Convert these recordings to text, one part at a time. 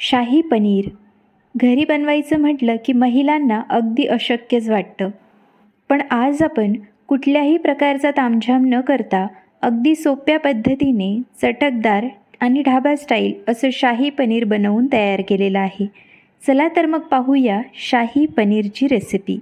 शाही पनीर. घरी बनवायचं म्हटलं की महिलांना अगदी अशक्यच वाटतं. पण आज आपण कुठल्याही प्रकारचा तामझाम न करता अगदी सोप्या पद्धतीने चटकदार आणि ढाबा स्टाईल असं शाही पनीर बनवून तयार केलेलं आहे. चला तर मग पाहूया शाही पनीरची रेसिपी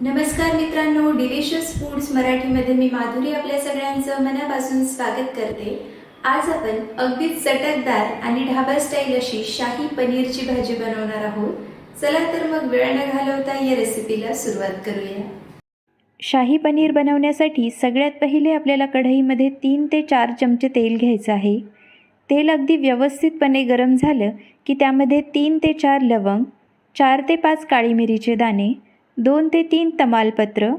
नमस्कार मित्रांनो डिलिशियस फूड्स मराठीमध्ये मी माधुरी आपल्या सगळ्यांचं मनापासून स्वागत करते. आज आपण अगदीच चटकदार आणि ढाबा स्टाईल अशी शाही पनीरची भाजी बनवणार आहोत. चला तर मग वेळ न घालवता या रेसिपीला सुरुवात करूया. शाही पनीर बनवण्यासाठी सगळ्यात पहिले आपल्याला कढईमध्ये तीन ते चार चमचे तेल घ्यायचं आहे. तेल अगदी व्यवस्थितपणे गरम झालं की त्यामध्ये तीन ते चार लवंग चार ते पाच काळी मिरीचे दाणे दोन ते तीन तमालपत्र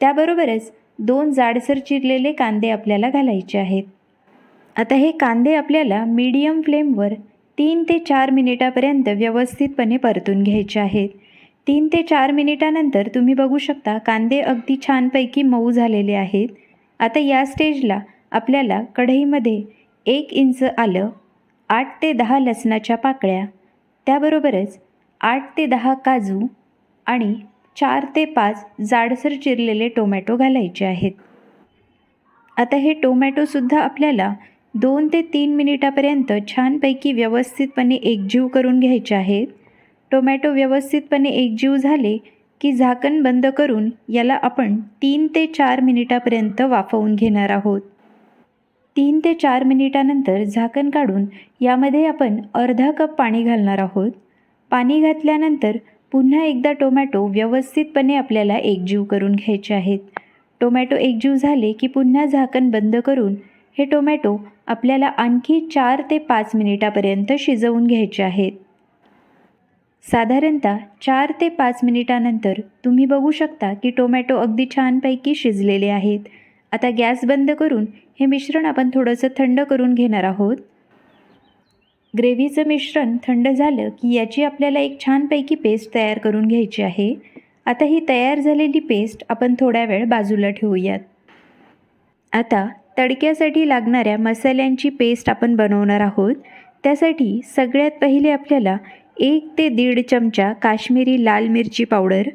त्याबरोबरच दोन जाडसर चिरलेले कांदे आपल्याला घालायचे आहेत. आता हे कांदे आपल्याला मीडियम फ्लेमवर तीन ते चार मिनिटापर्यंत व्यवस्थितपणे परतून घ्यायचे आहेत. तीन ते चार मिनिटानंतर तुम्ही बघू शकता कांदे अगदी छानपैकी मऊ झालेले आहेत. आता या स्टेजला आपल्याला कढईमध्ये एक इंच आलं आठ ते दहा लसणाच्या पाकळ्या त्याबरोबरच आठ ते दहा काजू आणि चार ते पाच जाडसर चिरलेले टोमॅटो घालायचे आहेत. आता हे टोमॅटोसुद्धा आपल्याला दोन ते तीन मिनिटापर्यंत छानपैकी व्यवस्थितपणे एकजीव करून घ्यायचे आहेत. टोमॅटो व्यवस्थितपणे एकजीव झाले की झाकण बंद करून याला आपण तीन ते चार मिनिटापर्यंत वाफवून घेणार आहोत. तीन ते चार मिनिटानंतर झाकण काढून यामध्ये आपण अर्धा कप पाणी घालणार आहोत. पाणी घातल्यानंतर पुन्हा एकदा टोमॅटो व्यवस्थितपणे आपल्याला एकजीव करून घ्यायचे आहेत. टोमॅटो एकजीव झाले की पुन्हा झाकण बंद करून हे टोमॅटो आपल्याला आणखी चार ते पाच मिनिटापर्यंत शिजवून घ्यायचे आहेत. साधारणतः चार ते पाच मिनिटानंतर तुम्ही बघू शकता की टोमॅटो अगदी छानपैकी शिजलेले आहेत. आता गॅस बंद करून हे मिश्रण आपण थोडंसं थंड करून घेणार आहोत. ग्रेव्हीचं मिश्रण थंड झालं की याची आपल्याला एक छानपैकी पेस्ट तयार करून घ्यायची आहे. आता ही तयार झालेली पेस्ट आपण थोड्या वेळ बाजूला ठेवूयात. आता तडक्यासाठी लागणाऱ्या मसाल्यांची पेस्ट आपण बनवणार आहोत. त्यासाठी सगळ्यात पहिले आपल्याला एक ते दीड चमचा काश्मीरी लाल मिरची पावडर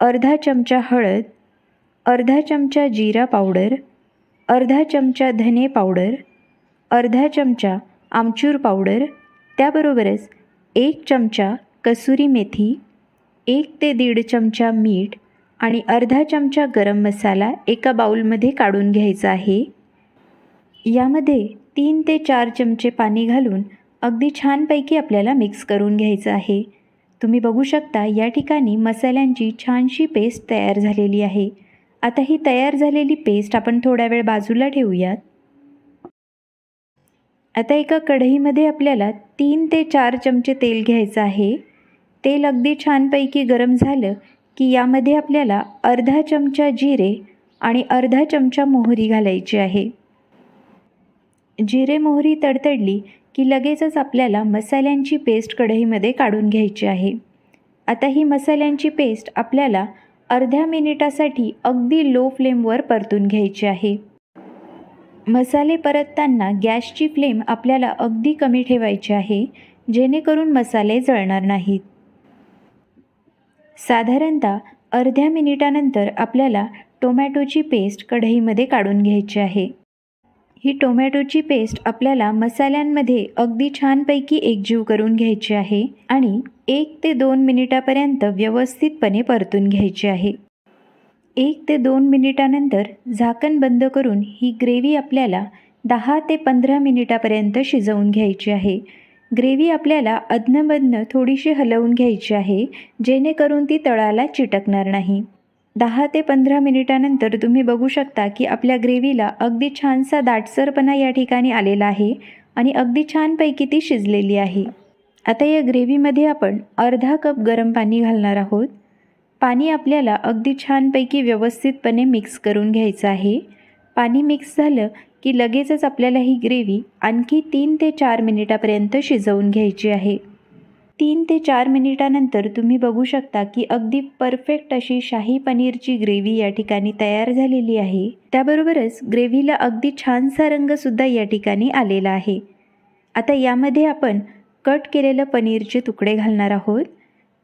अर्धा चमचा हळद अर्धा चमचा जिरा पावडर अर्धा चमचा धने पावडर अर्धा चमचा आमचूर पावडर त्याबरोबरच एक चमचा कसुरी मेथी एक ते दीड चमचा मीठ आणि अर्धा चमचा गरम मसाला एका बाऊलमध्ये काढून घ्यायचा आहे. यामध्ये तीन ते चार चमचे पाणी घालून अगदी छानपैकी आपल्याला मिक्स करून घ्यायचं आहे. तुम्ही बघू शकता या ठिकाणी मसाल्यांची छानशी पेस्ट तयार झालेली आहे. आता ही तयार झालेली पेस्ट आपण थोड्या वेळ बाजूला ठेवूयात. आता एका कढईमध्ये आपल्याला तीन ते चार चमचे तेल घ्यायचं आहे. तेल अगदी छानपैकी गरम झालं की यामध्ये आपल्याला अर्धा चमचा जिरे आणि अर्धा चमचा मोहरी घालायची आहे. जिरे मोहरी तडतडली की लगेचच आपल्याला मसाल्यांची पेस्ट कढईमध्ये काढून घ्यायची आहे. आता ही मसाल्यांची पेस्ट आपल्याला अर्ध्या मिनिटासाठी अगदी लो फ्लेमवर परतून घ्यायची आहे. मसाले परतताना गॅसची फ्लेम आपल्याला अगदी कमी ठेवायची आहे जेणेकरून मसाले जळणार नाहीत. साधारणतः अर्ध्या मिनिटानंतर आपल्याला टोमॅटोची पेस्ट कढईमध्ये काढून घ्यायची आहे. ही टोमॅटोची पेस्ट आपल्याला मसाल्यांमध्ये अगदी छानपैकी एकजीव करून घ्यायची आहे आणि एक ते दोन मिनिटापर्यंत व्यवस्थितपणे परतून घ्यायची आहे. एक ते दोन मिनिटानंतर झाकण बंद करून ही ग्रेव्ही आपल्याला दहा ते पंधरा मिनिटापर्यंत शिजवून घ्यायची आहे. ग्रेव्ही आपल्याला अधनमधनं थोडीशी हलवून घ्यायची आहे जेणेकरून ती तळाला चिटकणार नाही. दहा ते पंधरा मिनिटानंतर तुम्ही बघू शकता की आपल्या ग्रेव्हीला अगदी छानसा दाटसरपणा या ठिकाणी आलेला आहे आणि अगदी छानपैकी ती शिजलेली आहे. आता या ग्रेव्हीमध्ये आपण अर्धा कप गरम पाणी घालणार आहोत. पाणी आपल्याला अगदी छानपैकी व्यवस्थितपणे मिक्स करून घ्यायचं आहे. पाणी मिक्स झालं की लगेचच आपल्याला ही ग्रेव्ही आणखी तीन ते चार मिनिटापर्यंत शिजवून घ्यायची आहे. तीन ते चार मिनिटानंतर तुम्ही बघू शकता की अगदी परफेक्ट अशी शाही पनीरची ग्रेव्ही या ठिकाणी तयार झालेली आहे. त्याबरोबरच ग्रेव्हीला अगदी छानसा रंगसुद्धा या ठिकाणी आलेला आहे. आता यामध्ये आपण कट केलेलं पनीरचे तुकडे घालणार आहोत.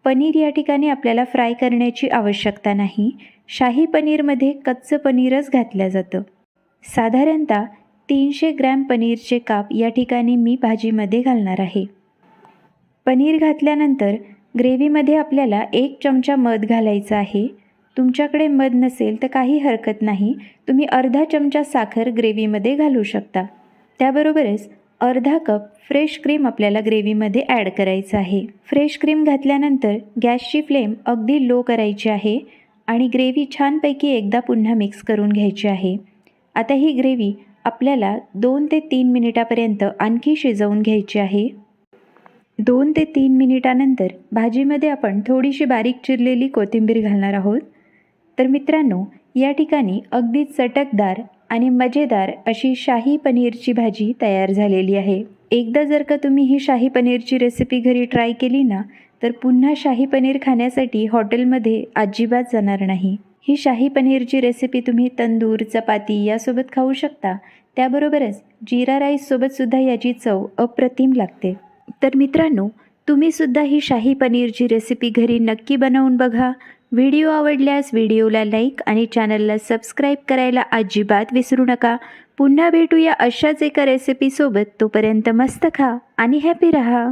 पनीर या ठिकाणी आपल्याला फ्राय करण्याची आवश्यकता नाही. शाही पनीरमध्ये कच्चं पनीरच घातलं जातं. साधारणतः तीनशे ग्रॅम पनीरचे काप या ठिकाणी मी भाजीमध्ये घालणार आहे. पनीर घातल्यानंतर ग्रेव्हीमध्ये आपल्याला एक चमचा मध घालायचा आहे. तुमच्याकडे मध नसेल तर काही हरकत नाही. तुम्ही अर्धा चमचा साखर ग्रेव्हीमध्ये घालू शकता. त्याबरोबरच अर्धा कप फ्रेश क्रीम आपल्याला ग्रेव्हीमध्ये ॲड करायचं आहे. फ्रेश क्रीम घातल्यानंतर गॅसची फ्लेम अगदी लो करायची आहे आणि ग्रेव्ही छानपैकी एकदा पुन्हा मिक्स करून घ्यायची आहे. आता ही ग्रेव्ही आपल्याला दोन ते तीन मिनिटापर्यंत आणखी शिजवून घ्यायची आहे. दोन ते तीन मिनिटानंतर भाजीमध्ये आपण थोडीशी बारीक चिरलेली कोथिंबीर घालणार आहोत. तर मित्रांनो या ठिकाणी अगदी चटकदार आणि मजेदार अशी शाही पनीरची भाजी तयार झालेली आहे. एकदा जर का तुम्ही ही शाही पनीरची रेसिपी घरी ट्राय केली ना तर पुन्हा शाही पनीर खाण्यासाठी हॉटेलमध्ये अजिबात जाणार नाही. ही शाही पनीरची रेसिपी तुम्ही तंदूर चपाती यासोबत खाऊ शकता. त्याबरोबरच जिरा राईससोबतसुद्धा याची चव अप्रतिम लागते. तर मित्रांनो तुम्हीसुद्धा ही शाही पनीरची रेसिपी घरी नक्की बनवून बघा. व्हिडिओ आवडल्यास व्हिडिओला लाईक आणि चॅनलला सबस्क्राईब करायला अजिबात विसरू नका. पुन्हा भेटूया अशाच एका रेसिपीसोबत तोपर्यंत मस्त खा आणि हॅपी रहा.